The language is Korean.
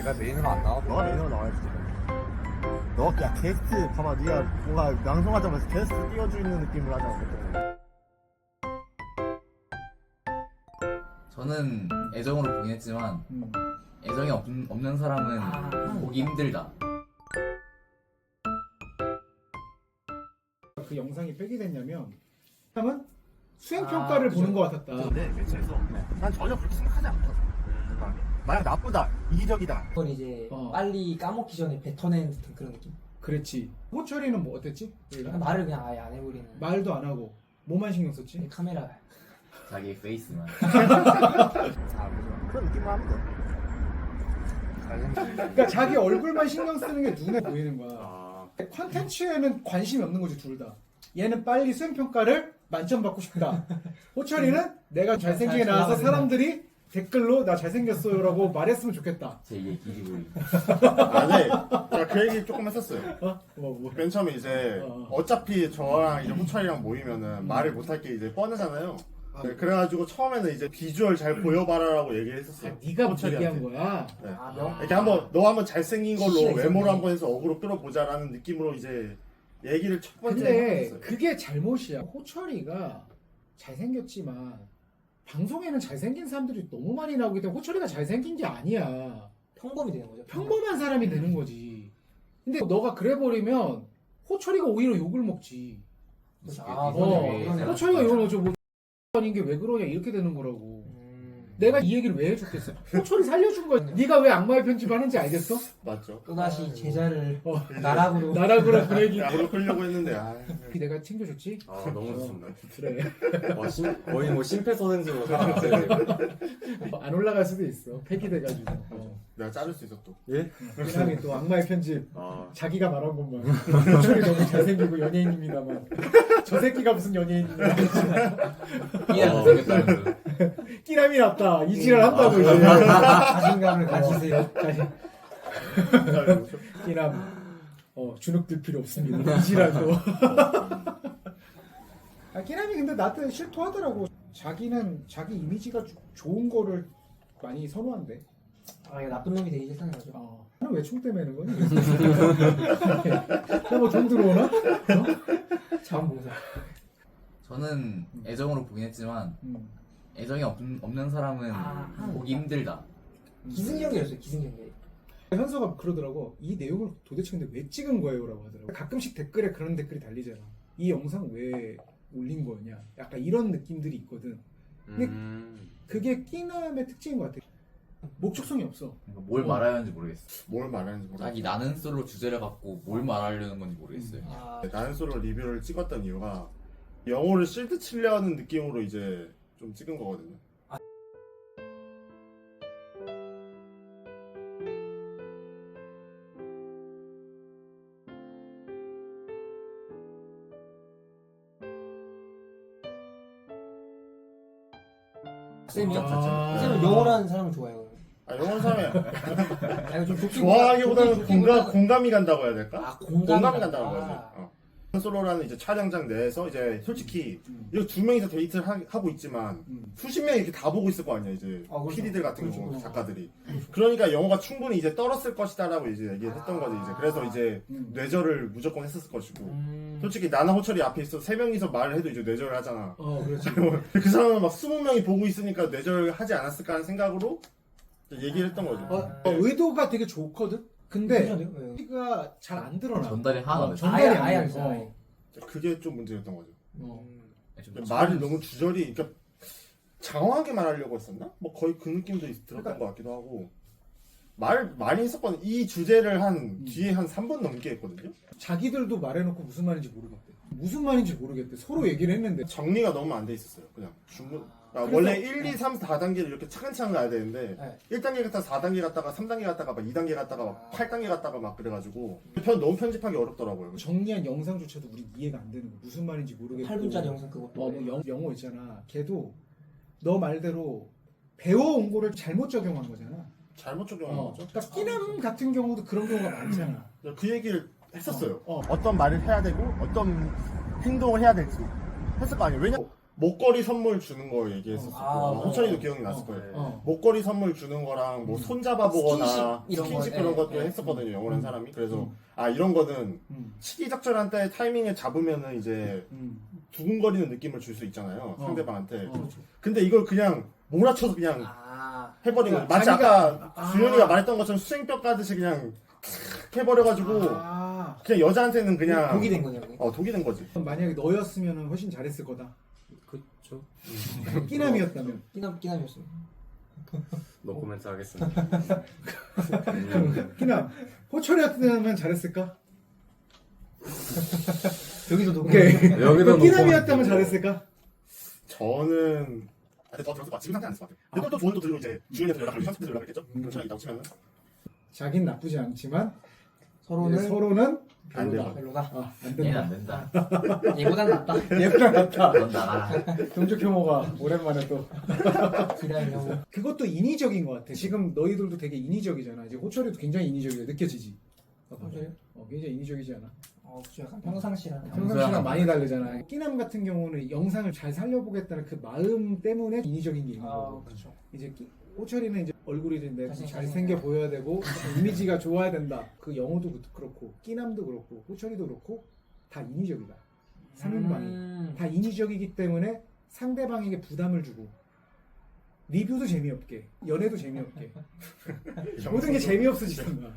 내가 메인으로 안 나와도 너가 메인으로 나와야지. 너 야 게스트 봐봐 네가 뭔가 방송하자마자 게스트 띄워주는 느낌으로 하자. 저는 애정으로 보긴 했지만 음. 애정이 없, 없는 사람은 아. 보기 힘들다. 그 영상이 빼게 됐냐면 사람은 수행 평가를 아, 보는. 것 같았다. 근데 매체에서 난 전혀 그렇게 생각하지 않거든. 만약 나쁘다, 이기적이다. 그건 이제 어. 빨리 까먹기 전에 뱉어낸 듯한 그런 느낌. 그랬지. 호철이는 뭐 어땠지? 그냥 말을 그냥 아예 안 해버리는. 말도 안 하고 뭐만 신경 썼지? 근데 카메라. 자기 페이스만. 아, 그죠. 그런 느낌만 하면 돼. 그러니까 자기 얼굴만 신경 쓰는 게 눈에 보이는 거야. 아, 컨텐츠에는 관심이 없는 거지 둘 다. 얘는 빨리 수행 평가를 만점 받고 싶다. 호철이는 내가 잘생기게 잘 나와서. 사람들이 댓글로 나 잘생겼어요라고 말했으면 좋겠다. 제2의 기리보이. 아, 네. 제가 그 얘기 조금 했었어요. 어? 뭐 뭐. 맨 처음에 이제 어. 어차피 저랑 이제 호철이랑 모이면은 말을 못할 게 이제 뻔하잖아요. 네, 그래가지고 처음에는 이제 비주얼 잘 보여봐라라고 얘기를 아, 했었어요. 네가 호철이한테. 얘기한 거야. 네. 아, 명. 이렇게 한번 너 한번 잘생긴 걸로 외모로. 한번 해서 어그로 끌어보자라는 느낌으로 이제 얘기를 첫 번째 근데 했어요. 그게 잘못이야. 호철이가 잘생겼지만 방송에는 잘생긴 사람들이 너무 많이 나오기 때문에 호철이가 잘생긴 게 아니야. 평범이 되는 거죠. 평범한 사람이 되는 거지. 근데 너가 그래 버리면 호철이가 오히려 욕을 먹지. 그래서 아, 어, 왜 그러네. 생각- 호철이가 욕을 먹죠. 뭐 아닌 게 왜 그러냐 이렇게 되는 거라고. 음. 내가 이 얘기를 왜 해줬겠어? 호철이 살려준 거야. 네가 왜 악마의 편집하는지 알겠어? 맞죠? 또다시 제자를 어, 나락으로. 나락으로 보내기. 야구로 끌려고 했는데 아, 내가 챙겨줬지? 아 너무 좋습니다. 그래. 와, 심, 거의 뭐 심폐소생술로 살아났어요. 지금. 안 올라갈 수도 있어. 폐기돼가지고. 어. 내가 자를 수 있어 또. 예? 그다음에 또 악마의 편집. 아 자기가 말한 것만. 호철이 너무 잘생기고 연예인입니다만. 저 새끼가 무슨 연예인이냐. 이해가 생겼다는 그. 끼남이 났다. 이 지랄 한다고 이제. 자신감을 가지세요. 끼남. 어, 주눅 들 필요 없습니다. 이 지랄도. 아, 끼남이 근데 나한테 실토하더라고. 자기는 자기 이미지가 조- 좋은 거를 많이 선호한대. 아, 이거 나쁜 놈이 되기 싫다는 거죠. 어. 나는 왜 총대 매는 거니? 나뭐돈 들어오나? 어? 자원봉사. 저는 애정으로 보긴 했지만 음. 애정이 없, 없는 사람은 아, 보기 힘들다. 기승전결이었어요, 기승전결. 현서가 그러더라고. 이 내용을 도대체 근데 왜 찍은 거예요? 라고 하더라고. 가끔씩 댓글에 그런 댓글이 달리잖아. 이 영상 왜 올린 거냐? 약간 이런 느낌들이 있거든. 근데 음. 그게 끼남의 특징인 것 같아. 목적성이 없어. 그러니까 뭘 어. 말해야 하는지 모르겠어. 뭘 말하는지 모르겠어. 자기 나는 솔로 주제를 갖고 뭘 말하려는 건지 모르겠어요. 아, 나는 솔로 리뷰를 찍었던 이유가 영어를 실드 치려는 느낌으로 이제 좀 찍은 거거든요. 아. 쌤은 영어라는 사람을 좋아해요. 아 영어 사람이 아, 이거 좀 좋아하기보다는 공감 공감이 간다고 해야 될까? 아, 공감이, 공감이 간다고 간다. 해야지. 어. 솔로라는 이제 촬영장 내에서 이제 솔직히 음. 이거 두 명이서 데이트를 하, 하고 있지만 음. 수십 명이 이렇게 다 보고 있을 거 아니야 이제 아, 그렇죠. PD들 같은 그렇죠, 경우 그렇죠. 작가들이 그러니까 영어가 충분히 이제 떨었을 것이다라고 이제 얘기를 했던 아. 거지 이제 그래서 이제 음. 뇌절을 무조건 했었을 것이고 음. 솔직히 나나 호철이 앞에 있어 세 명이서 말을 해도 이제 뇌절을 하잖아 어, 그렇지. 그 사람은 막 스무 명이 보고 있으니까 뇌절 하지 않았을까 하는 생각으로 얘기를 했던 거죠 어, 어, 의도가 되게 좋거든? 근데? 왜요? 우리가 잘 안 드러나. 전달이 어, 안 돼. 전달이 아예- 안 아예 돼. 안 되잖아, 어. 그게 좀 문제였던 거죠 어. 좀 말을 참- 너무 주저리 그러니까 장황하게 말하려고 했었나? 뭐 거의 그 느낌도 있- 들었던 그러니까- 것 같기도 하고 말 많이 했었거든 이 주제를 한 음. 뒤에 한 3분 넘게 했거든요 자기들도 말해놓고 무슨 말인지 모르겠대. 무슨 말인지 모르겠대. 서로 얘기를 했는데. 정리가 너무 안 돼 있었어요 그냥 중간 아, 원래 1, 2, 3, 4단계를 이렇게 차근차근 가야 되는데 네. 1단계 갔다가 4단계 갔다가 3단계 갔다가 막 2단계 갔다가 막 아. 8단계 갔다가 막 그래가지고 편 너무 편집하기 어렵더라고요 정리한 영상조차도 우리 이해가 안 되는 거야. 무슨 말인지 모르겠고. 8분짜리 영상 그것도. 어, 뭐 영, 영어 있잖아. 걔도 너 말대로 배워온 거를 잘못 적용한 거잖아. 잘못 적용한 어. 거죠 그러니까 끼남 같은 경우도 그런 경우가 많잖아. 그 얘기를 했었어요 어, 어. 어떤 말을 해야 되고 어떤 행동을 해야 될지 했을 거 아니에요 왜냐 목걸이 선물 주는 거 얘기했었고 아, 아, 호철이도 어. 기억이 났을 어. 거예요. 어. 목걸이 선물 주는 거랑 뭐 손잡아 보거나 스킨십 이런 스킨십 거, 그런 예, 것도 예. 했었거든요. 영어라는 음. 사람이. 그래서 음. 아 이런 거는 음. 시기적절한 때 타이밍에 잡으면은 이제 음. 두근거리는 느낌을 줄 수 있잖아요. 어. 상대방한테. 어. 근데 이걸 그냥 몰아쳐서 그냥 아 해버린 거예요. 그러니까 마치 자기가- 아까 아. 주현이가 말했던 것처럼 수행뼈 까듯이 그냥 탁 해버려가지고 아. 그냥 여자한테는 그냥 독이 된 거냐 그게? 어 독이 된 거지. 만약에 너였으면 훨씬 잘했을 거다. 그쵸. 끼남이었다면. 끼남 끼남이었어요. 노코멘트 하겠습니다. 그럼 끼남. 호철이었다면 잘했을까? 여기도 독. 오케이. 여기도 끼남이었다면 잘했을까? 저는 아, 근데 더것 같아. 지금 상태 안쓸것 같아. 근데 또 좋은 또 들고 이제 주현이한테 연락하고 현수한테 연락했겠죠? 그런 차이 있다고 치면은 자긴 나쁘지 않지만 서로는 서로는 안 별로다. 돼요. 별로다. 아, 안 얘는 안 된다. 된다. 얘보단 낫다. 얘보다 낫다. 넌 나가라. 경적 혐오가 오랜만에 또 기다려. 그것도 인위적인 것 같아. 지금 너희들도 되게 인위적이잖아. 이제 호철이도 굉장히 인위적이야. 느껴지지? 호철이요? 어, 굉장히 인위적이지 않아? 어, 그쵸. 약간 평상시랑. 평상시랑 많이 다르잖아. 끼남 같은 경우는 영상을 잘 살려보겠다는 그 마음 때문에 인위적인 게 있는 아, 거고. 그쵸. 이제 끼- 호철이는 이제 얼굴이 이제 내 잘생- 잘생겨 보여야 되고 이미지가 좋아야 된다. 그 영호도 그- 그렇고 끼남도 그렇고 호철이도 그렇고 다 인위적이다. 3인방이 음. 다 인위적이기 때문에 상대방에게 부담을 주고 리뷰도 재미없게 연애도 재미없게 모든 게 재미없어지잖아.